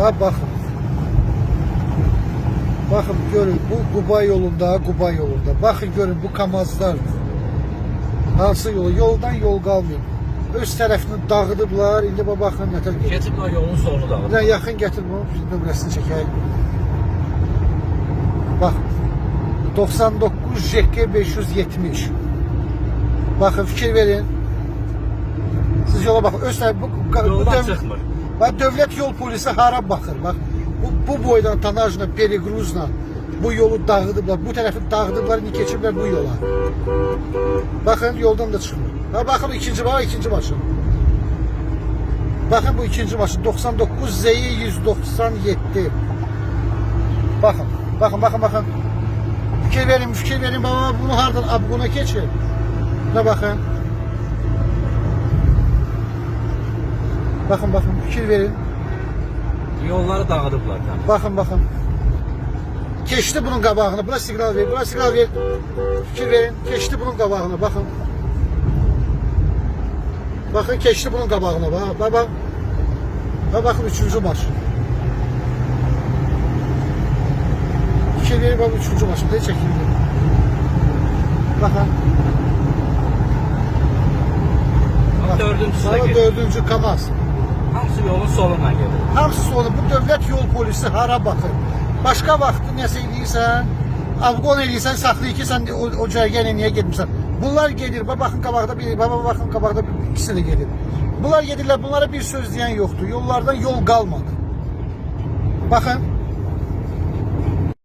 Ha bakın. Bakın görün bu Kuba yolunda, Kuba yolunda. Bakın görün bu kamazlar. Hansı yolu? Yoldan yol qalmıyor. Öz tərəfini dağıdıblar. İndi bax baxın nətər gedir. Keçiblər yolun solunu da. Buradan yaxın gətirmə, nömrəsini çəkək. Bax. 99 JK 570. Baxın fikir verin. Siz yola baxın. Öz tərəf bu, bu Yoldan çıxmır. Bax dövlət yol polisi hara baxır? Bax bu, bu boydan tanajla, perigruzla bu yolu dağıdıblar. Bu tərəfi dağıdıblar, indi keçiblər bu yola. Baxın yoldan da çıxmır. Ha baxın ikinci bax, ikinci maşın. Bakın bu ikinci maşın 99 Z 197. Bakın, bakın, bakın, bakın. Fikir verin, fikir verin baba bunu hardan abi buna geçin. Bakın. Bakın fikir verin. Yolları dağıdıblar. da. Bakın bakın. Geçti bunun qabağına. Buna siqnal ver. Buna siqnal ver. Fikir verin. Geçti bunun qabağına. Bakın. Bakın geçti bunun qabağına. Bak bak. bak. Ha bakın üçüncü maşın. Fikir verin bak üçüncü maşın. Ne çekildi? Bakın. Bak, Dördüncüsü gedir. dördüncü Kamaz. Hamısı yolun solundan gedir. Hamısı onu bu dövlət yol polisi hara baxır? Başqa vaxt nəsə eləyirsən, avqon eləyirsən, saxlayır ki, sən o, o cərgənə niyə getmirsən? Bunlar gedir, bax baxın qabaqda bir, baba baxın qabaqda bir, ikisi də gedir. Bunlar gedirlər, bunlara bir söz deyən yoxdur. Yollardan yol qalmadı. Baxın,